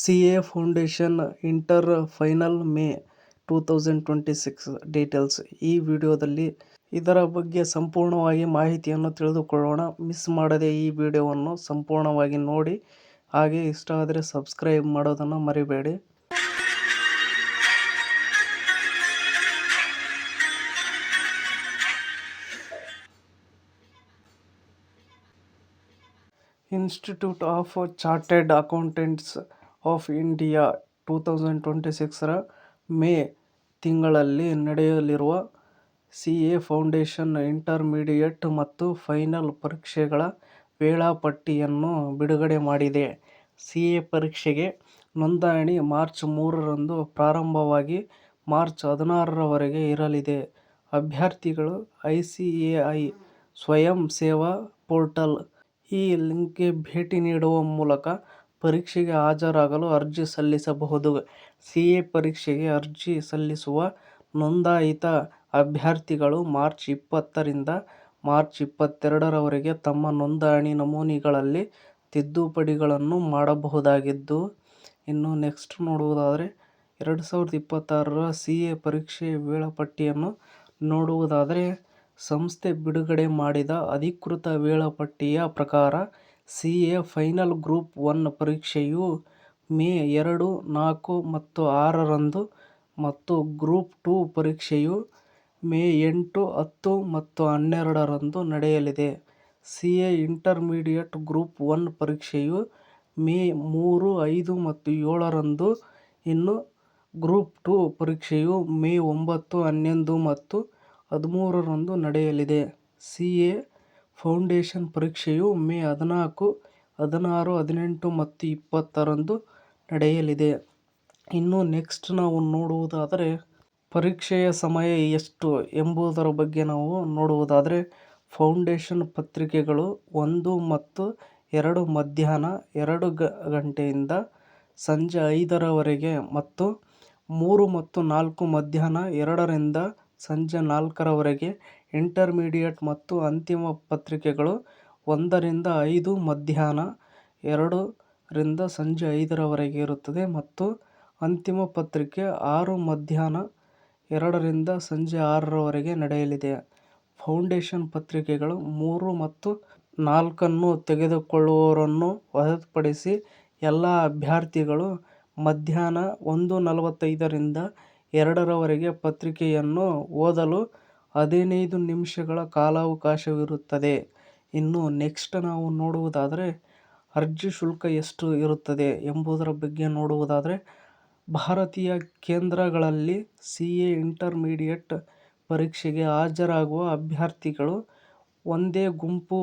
C A foundation inter final May two thousand twenty six details. ಈ ವಿಡಿಯೋದಲ್ಲಿ ಇದರ ಬಗ್ಗೆ ಸಂಪೂರ್ಣವಾಗಿ ಮಾಹಿತಿಯನ್ನು ತಿಳಿದುಕೊಳ್ಳೋಣ. ಮಿಸ್ ಮಾಡದೆ ಈ ವಿಡಿಯೋವನ್ನು ಸಂಪೂರ್ಣವಾಗಿ ನೋಡಿ. ಹಾಗೆ ಇಷ್ಟ ಆದರೆ ಸಬ್ಸ್ಕ್ರೈಬ್ ಮಾಡೋದನ್ನು ಮರಿಬೇಡಿ. Institute of Chartered Accountants of India two thousand twenty ಸಿಕ್ಸರ May ತಿಂಗಳಲ್ಲಿ ನಡೆಯಲಿರುವ ಸಿ ಎ ಫೌಂಡೇಶನ್ ಇಂಟರ್ಮೀಡಿಯೇಟ್ ಮತ್ತು ಫೈನಲ್ ಪರೀಕ್ಷೆಗಳ ವೇಳಾಪಟ್ಟಿಯನ್ನು ಬಿಡುಗಡೆ ಮಾಡಿದೆ. ಸಿ ಎ ಪರೀಕ್ಷೆಗೆ ನೋಂದಣಿ ಮಾರ್ಚ್ ಮೂರರಂದು ಪ್ರಾರಂಭವಾಗಿ ಮಾರ್ಚ್ ಹದಿನಾರರವರೆಗೆ ಇರಲಿದೆ. ಅಭ್ಯರ್ಥಿಗಳು ಐ ಸಿ ಎ ಐ ಸ್ವಯಂ ಸೇವಾ ಪೋರ್ಟಲ್ ಈ ಲಿಂಕ್ಗೆ ಭೇಟಿ ನೀಡುವ ಮೂಲಕ ಪರೀಕ್ಷೆಗೆ ಹಾಜರಾಗಲು ಅರ್ಜಿ ಸಲ್ಲಿಸಬಹುದು. ಸಿಎ ಪರೀಕ್ಷೆಗೆ ಅರ್ಜಿ ಸಲ್ಲಿಸುವ ನೋಂದಾಯಿತ ಅಭ್ಯರ್ಥಿಗಳು ಮಾರ್ಚ್ ಇಪ್ಪತ್ತರಿಂದ ಮಾರ್ಚ್ ಇಪ್ಪತ್ತೆರಡರವರೆಗೆ ತಮ್ಮ ನೋಂದಣಿ ನಮೂನೆಗಳಲ್ಲಿ ತಿದ್ದುಪಡಿಗಳನ್ನು ಮಾಡಬಹುದಾಗಿದ್ದು, ಇನ್ನು ನೆಕ್ಸ್ಟ್ ನೋಡುವುದಾದರೆ ಎರಡು ಸಾವಿರದ ಇಪ್ಪತ್ತಾರರ ಸಿ ಎ ಪರೀಕ್ಷೆ ವೇಳಾಪಟ್ಟಿಯನ್ನು ನೋಡುವುದಾದರೆ ಸಂಸ್ಥೆ ಬಿಡುಗಡೆ ಮಾಡಿದ ಅಧಿಕೃತ ವೇಳಾಪಟ್ಟಿಯ ಪ್ರಕಾರ C A final group one ಪರೀಕ್ಷೆಯು ಮೇ ಎರಡು, ನಾಲ್ಕು ಮತ್ತು ಆರರಂದು ಮತ್ತು ಗ್ರೂಪ್ ಟೂ ಪರೀಕ್ಷೆಯು ಮೇ ಎಂಟು, ಹತ್ತು ಮತ್ತು ಹನ್ನೆರಡರಂದು ನಡೆಯಲಿದೆ. C A intermediate group one ಪರೀಕ್ಷೆಯು ಮೇ ಮೂರು, ಐದು ಮತ್ತು ಏಳರಂದು, ಇನ್ನು ಗ್ರೂಪ್ ಟೂ ಪರೀಕ್ಷೆಯು ಮೇ ಒಂಬತ್ತು, ಹನ್ನೊಂದು ಮತ್ತು ಹದಿಮೂರರಂದು ನಡೆಯಲಿದೆ. ಸಿ ಎ ಫೌಂಡೇಶನ್ ಪರೀಕ್ಷೆಯು ಮೇ ಹದಿನಾಲ್ಕು, ಹದಿನಾರು, ಹದಿನೆಂಟು ಮತ್ತು ಇಪ್ಪತ್ತರಂದು ನಡೆಯಲಿದೆ. ಇನ್ನು ನೆಕ್ಸ್ಟ್ ನಾವು ನೋಡುವುದಾದರೆ ಪರೀಕ್ಷೆಯ ಸಮಯ ಎಷ್ಟು ಎಂಬುದರ ಬಗ್ಗೆ ನಾವು ನೋಡುವುದಾದರೆ ಫೌಂಡೇಶನ್ ಪತ್ರಿಕೆಗಳು ಒಂದು ಮತ್ತು ಎರಡು ಮಧ್ಯಾಹ್ನ ಎರಡು ಗಂಟೆಯಿಂದ ಸಂಜೆ ಐದರವರೆಗೆ ಮತ್ತು ಮೂರು ಮತ್ತು ನಾಲ್ಕು ಮಧ್ಯಾಹ್ನ ಎರಡರಿಂದ ಸಂಜೆ ನಾಲ್ಕರವರೆಗೆ ಇಂಟರ್ಮೀಡಿಯೇಟ್ ಮತ್ತು ಅಂತಿಮ ಪತ್ರಿಕೆಗಳು ಒಂದರಿಂದ ಐದು, ಮಧ್ಯಾಹ್ನ ಎರಡರಿಂದ ಸಂಜೆ ಐದರವರೆಗೆ ಇರುತ್ತದೆ ಮತ್ತು ಅಂತಿಮ ಪತ್ರಿಕೆ ಆರು, ಮಧ್ಯಾಹ್ನ ಎರಡರಿಂದ ಸಂಜೆ ಆರರವರೆಗೆ ನಡೆಯಲಿದೆ. ಫೌಂಡೇಶನ್ ಪತ್ರಿಕೆಗಳು ಮೂರು ಮತ್ತು ನಾಲ್ಕನ್ನು ತೆಗೆದುಕೊಳ್ಳುವವರನ್ನು ಹೊರತುಪಡಿಸಿ ಎಲ್ಲ ಅಭ್ಯರ್ಥಿಗಳು ಮಧ್ಯಾಹ್ನ ಒಂದು ನಲವತ್ತೈದರಿಂದ ಎರಡರವರೆಗೆ ಪತ್ರಿಕೆಯನ್ನು ಓದಲು ಹದಿನೈದು ನಿಮಿಷಗಳ ಕಾಲಾವಕಾಶವಿರುತ್ತದೆ. ಇನ್ನು ನೆಕ್ಸ್ಟ್ ನಾವು ನೋಡುವುದಾದರೆ ಅರ್ಜಿ ಶುಲ್ಕ ಎಷ್ಟು ಇರುತ್ತದೆ ಎಂಬುದರ ಬಗ್ಗೆ ನೋಡುವುದಾದರೆ ಭಾರತೀಯ ಕೇಂದ್ರಗಳಲ್ಲಿ ಸಿ ಎ ಇಂಟರ್ಮೀಡಿಯೇಟ್ ಪರೀಕ್ಷೆಗೆ ಹಾಜರಾಗುವ ಅಭ್ಯರ್ಥಿಗಳು ಒಂದೇ ಗುಂಪು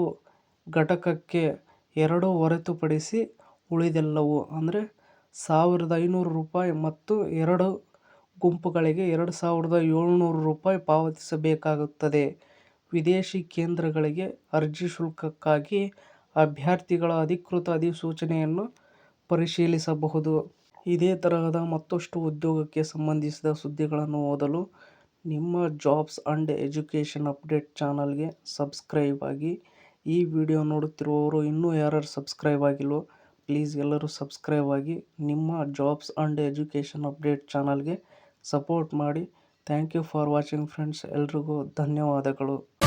ಘಟಕಕ್ಕೆ ಎರಡು ಹೊರತುಪಡಿಸಿ ಉಳಿದೆಲ್ಲವೂ ಅಂದರೆ ಸಾವಿರದ ಐನೂರು ರೂಪಾಯಿ ಮತ್ತು ಎರಡು ಗುಂಪುಗಳಿಗೆ ಎರಡು ಸಾವಿರದ ಏಳುನೂರು ರೂಪಾಯಿ ಪಾವತಿಸಬೇಕಾಗುತ್ತದೆ. ವಿದೇಶಿ ಕೇಂದ್ರಗಳಿಗೆ ಅರ್ಜಿ ಶುಲ್ಕಕ್ಕಾಗಿ ಅಭ್ಯರ್ಥಿಗಳ ಅಧಿಕೃತ ಅಧಿಸೂಚನೆಯನ್ನು ಪರಿಶೀಲಿಸಬಹುದು. ಇದೇ ತರಹದ ಮತ್ತಷ್ಟು ಉದ್ಯೋಗಕ್ಕೆ ಸಂಬಂಧಿಸಿದ ಸುದ್ದಿಗಳನ್ನು ಓದಲು ನಿಮ್ಮ ಜಾಬ್ಸ್ ಅಂಡ್ ಎಜುಕೇಷನ್ ಅಪ್ಡೇಟ್ ಚಾನಲ್ಗೆ ಸಬ್ಸ್ಕ್ರೈಬ್ ಆಗಿ. ಈ ವಿಡಿಯೋ ನೋಡುತ್ತಿರುವವರು ಇನ್ನೂ ಯಾರ್ಯಾರು ಸಬ್ಸ್ಕ್ರೈಬ್ ಆಗಿಲ್ವೋ ಪ್ಲೀಸ್ ಎಲ್ಲರೂ ಸಬ್ಸ್ಕ್ರೈಬ್ ಆಗಿ ನಿಮ್ಮ ಜಾಬ್ಸ್ ಅಂಡ್ ಎಜುಕೇಷನ್ ಅಪ್ಡೇಟ್ ಚಾನಲ್ಗೆ ಸಪೋರ್ಟ್ ಮಾಡಿ. Thank you for watching friends. ಎಲ್ರಿಗೂ ಧನ್ಯವಾದಗಳು.